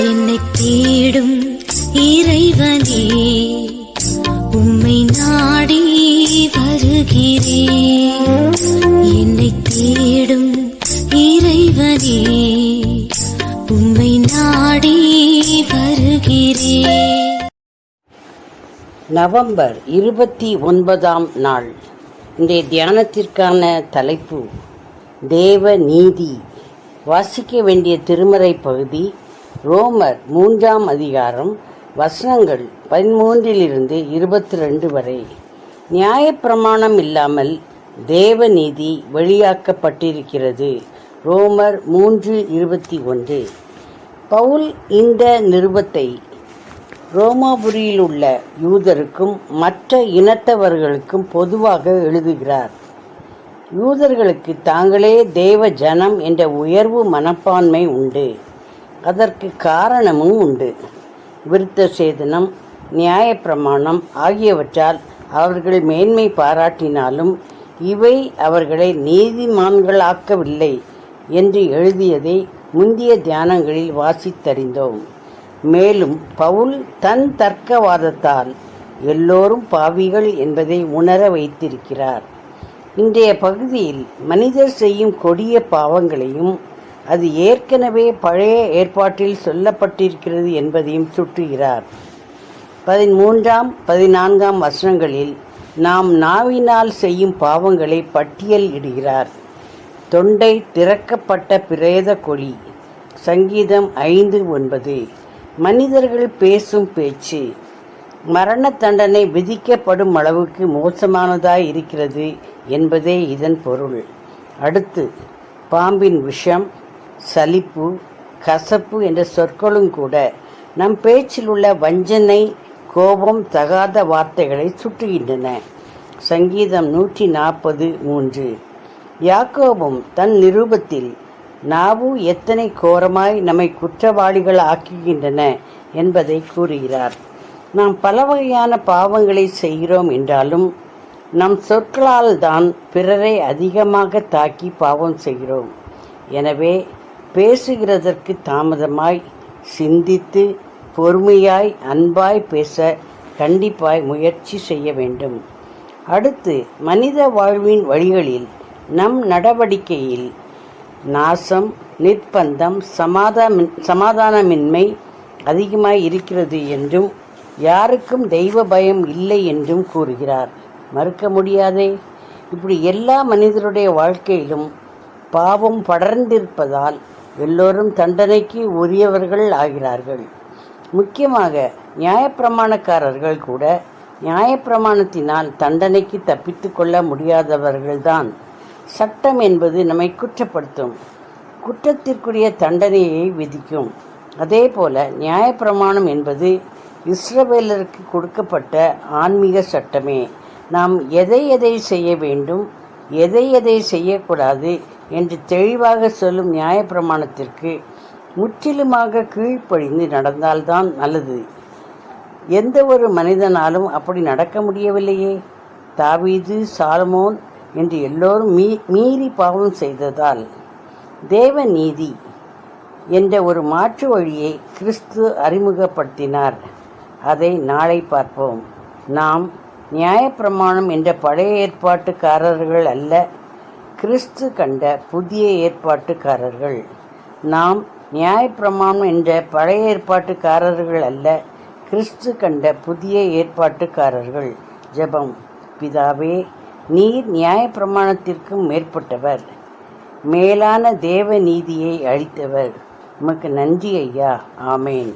என்னை தேடும் இறைவனே உம்மை நாடி வருகிறேன் என்னை தேடும் இறைவனே உம்மை நாடி வருகிறேன் நவம்பர் இருபத்தி ஒன்பதாம் நாள். இன்றைய தியானத்திற்கான தலைப்பு தேவ நீதி வாசிக்க வேண்டிய திருமறை பகுதி ரோமர் மூன்றாம் அதிகாரம் வசனங்கள் பதிமூன்றிலிருந்து இருபத்தி ரெண்டு வரை. நியாயப்பிரமாணம் இல்லாமல் தேவ நீதி வெளியாக்கப்பட்டிருக்கிறது. ரோமர் மூன்று இருபத்தி ஒன்று. பவுல் இந்த நிருபத்தை ரோமாபுரியில் உள்ள யூதருக்கும் மற்ற இனத்தவர்களுக்கும் பொதுவாக எழுதுகிறார். யூதர்களுக்கு தாங்களே தேவ ஜனம் என்ற உயர்வு மனப்பான்மை உண்டு. அதற்கு காரணமும் உண்டு. விருத்த சேதனம் நியாயப்பிரமாணம் ஆகியவற்றால் அவர்கள் மேன்மை பாராட்டினாலும் இவை அவர்களை நீதிமான்களாக்கவில்லை என்று எழுதியதை முந்திய தியானங்களில் வாசித்தறிந்தோம். மேலும் பவுல் தன் தர்க்கவாதத்தால் எல்லோரும் பாவிகள் என்பதை உணர வைத்திருக்கிறார். இன்றைய பகுதியில் மனிதர் செய்யும் கொடிய பாவங்களையும் அது ஏற்கனவே பழைய ஏற்பாட்டில் சொல்லப்பட்டிருக்கிறது என்பதையும் சுட்டுகிறார். பதிமூன்றாம் பதினான்காம் வசனங்களில் நாம் நாவினால் செய்யும் பாவங்களை பட்டியல் இடுகிறார். தொண்டை திறக்கப்பட்ட பிரேத கொடி சங்கீதம் ஐந்து ஒன்பது மனிதர்கள் பேசும் பேச்சு மரண தண்டனை விதிக்கப்படும் அளவுக்கு மோசமானதாய் இருக்கிறது என்பதே இதன் பொருள். அடுத்து பாம்பின் விஷம் சலிப்பு கசப்பு என்ற சொற்களும் கூட நம் பேச்சில் உள்ள வஞ்சனை கோபம் தகாத வார்த்தைகளை சுட்டுகின்றன. சங்கீதம் நூற்றி நாற்பது மூன்று. யாக்கோபும் தன் நிரூபத்தில் நாவு எத்தனை கோரமாய் நம்மை குற்றவாளிகள் ஆக்குகின்றன என்பதை கூறுகிறார். நாம் பல வகையான பாவங்களை செய்கிறோம் என்றாலும் நம் சொற்களால் தான் பிறரை அதிகமாக தாக்கி பாவம் செய்கிறோம். எனவே பேசுகிறதற்கு தாமதமாய் சிந்தித்து பொறுமையாய் அன்பாய் பேச கண்டிப்பாய் முயற்சி செய்ய வேண்டும். அடுத்து மனித வாழ்வின் வழிகளில் நம் நடவடிக்கையில் நாசம் நிர்பந்தம் சமாதான சமாதானமின்மை அதிகமாய் இருக்கிறது என்றும் யாருக்கும் தெய்வ பயம் இல்லை என்றும் கூறுகிறார். மறுக்க முடியாதே? இப்படி எல்லா மனிதருடைய வாழ்க்கையிலும் பாவம் படர்ந்திருப்பதால் எல்லோரும் தண்டனைக்கு உரியவர்கள் ஆகிறார்கள். முக்கியமாக நியாயப்பிரமாணக்காரர்கள் கூட நியாயப்பிரமாணத்தினால் தண்டனைக்கு தப்பித்து கொள்ள முடியாதவர்கள்தான். சட்டம் என்பது நம்மை குற்றப்படுத்தும். குற்றத்திற்குரிய தண்டனையை விதிக்கும். அதே போல நியாயப்பிரமாணம் என்பது இஸ்ரவேலருக்கு கொடுக்கப்பட்ட ஆன்மீக சட்டமே. நாம் எதை எதை செய்ய வேண்டும் எதை எதை செய்யக்கூடாது என்று தெளிவாக சொல்லும் நியாயப்பிரமாணத்திற்கு முற்றிலுமாக கீழ்ப்படிந்து நடந்தால்தான் நல்லது. எந்த ஒரு மனிதனாலும் அப்படி நடக்க முடியவில்லையே. தாவீது சாலமோன் என்று எல்லோரும் மீ மீறி பாவம் செய்ததால் தேவ நீதி என்ற ஒரு மாற்று வழியை கிறிஸ்து அறிமுகப்படுத்தினார். அதை நாளை பார்ப்போம். நாம் நியாயப்பிரமாணம் என்ற பழைய ஏற்பாட்டுக்காரர்கள் அல்ல. கிறிஸ்து கண்ட புதிய ஏற்பாட்டுக்காரர்கள். நாம் நியாயப்பிரமாணம் என்ற பழைய ஏற்பாட்டுக்காரர்கள் அல்ல கிறிஸ்து கண்ட புதிய ஏற்பாட்டுக்காரர்கள். ஜெபம். பிதாவே நீர் நியாயப்பிரமாணத்திற்கும் மேற்பட்டவர். மேலான தேவ நீதியை அளித்தவர். உமக்கு நன்றி ஐயா. ஆமேன்.